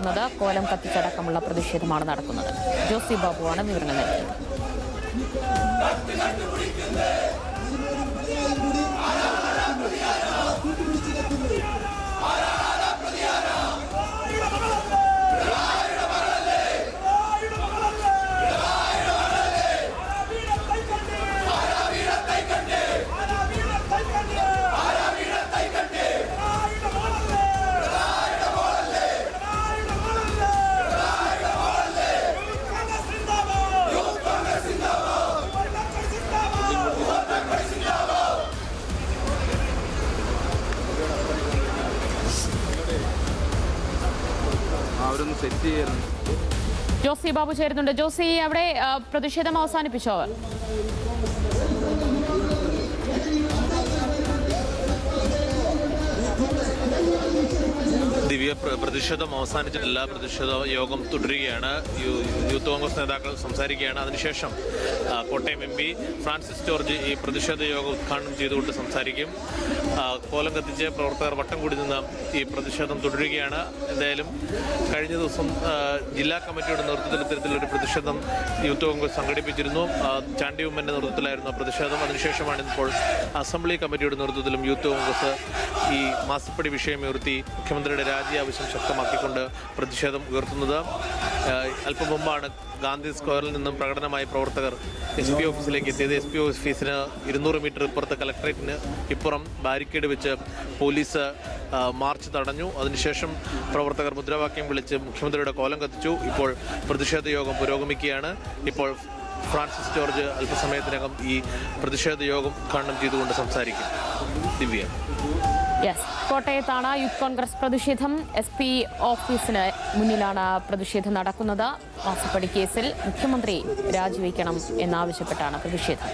ുന്നത് കോലം കത്തിച്ചടക്കമുള്ള പ്രതിഷേധമാണ് നടക്കുന്നത്. ജോസി ബാബുവാണ് വിവരങ്ങൾ നൽകിയത്. അവരൊന്ന് സെറ്റ് ചെയ്യായിരുന്നു. ജോസി ബാബു ചേരുന്നുണ്ട്. ജോസി അവിടെ പ്രതിഷേധം അവസാനിപ്പിച്ചോ? ദിവ്യ പ്ര- പ്രതിഷേധം അവസാനിച്ചിട്ടില്ല പ്രതിഷേധ യോഗം തുടരുകയാണ്. യൂത്ത് കോൺഗ്രസ് നേതാക്കൾ സംസാരിക്കുകയാണ്. അതിനുശേഷം കോട്ടയം എം പി ഫ്രാൻസിസ് ജോർജ് ഈ പ്രതിഷേധ യോഗം ഉദ്ഘാടനം ചെയ്തുകൊണ്ട് സംസാരിക്കും. കോലം കത്തിച്ച് പ്രവർത്തകർ വട്ടം കൂടി നിന്ന് ഈ പ്രതിഷേധം തുടരുകയാണ്. എന്തായാലും കഴിഞ്ഞ ദിവസം ജില്ലാ കമ്മിറ്റിയുടെ നേതൃത്വത്തിൽ ഇത്തരത്തിലൊരു പ്രതിഷേധം യൂത്ത് കോൺഗ്രസ് സംഘടിപ്പിച്ചിരുന്നു. ചാണ്ടി ഉമ്മന്റെ നേതൃത്വത്തിലായിരുന്നു പ്രതിഷേധം. അതിനുശേഷമാണ് ഇപ്പോൾ അസംബ്ലി കമ്മിറ്റിയുടെ നേതൃത്വത്തിലും യൂത്ത് കോൺഗ്രസ് ഈ മാസപ്പടി വിഷയം ഉയർത്തി മുഖ്യമന്ത്രിയുടെ രാജി ആവശ്യം ശക്തമാക്കിക്കൊണ്ട് പ്രതിഷേധം ഉയർത്തുന്നത്. അല്പം മുമ്പാണ് ഗാന്ധി സ്ക്വയറിൽ നിന്നും പ്രകടനമായി പ്രവർത്തകർ എസ് പി ഓഫീസിലേക്ക് എത്തിയത്. എസ് പി ഓഫീസിന് ഇരുന്നൂറ് മീറ്റർ ഇപ്പുറത്ത് കലക്ടറേറ്റിന് ഇപ്പുറം ബാരിക്കേഡ് വെച്ച് പോലീസ് മാർച്ച് തടഞ്ഞു. അതിനുശേഷം പ്രവർത്തകർ മുദ്രാവാക്യം വിളിച്ച് മുഖ്യമന്ത്രിയുടെ കോലം കത്തിച്ചു. ഇപ്പോൾ പ്രതിഷേധ യോഗം പുരോഗമിക്കുകയാണ്. ഇപ്പോൾ ഫ്രാൻസിസ് ജോർജ് അല്പസമയത്തിനകം ഈ പ്രതിഷേധ യോഗം ഉദ്ഘാടനം ചെയ്തുകൊണ്ട് സംസാരിക്കും. ദിവ്യ. യെസ് കോട്ടയത്താണ് യൂത്ത് കോൺഗ്രസ് പ്രതിഷേധം. എസ് പി ഓഫീസിന് മുന്നിലാണ് പ്രതിഷേധം നടക്കുന്നത്. മാസപ്പടി കേസിൽ മുഖ്യമന്ത്രി രാജിവെക്കണം എന്നാവശ്യപ്പെട്ടാണ് പ്രതിഷേധം.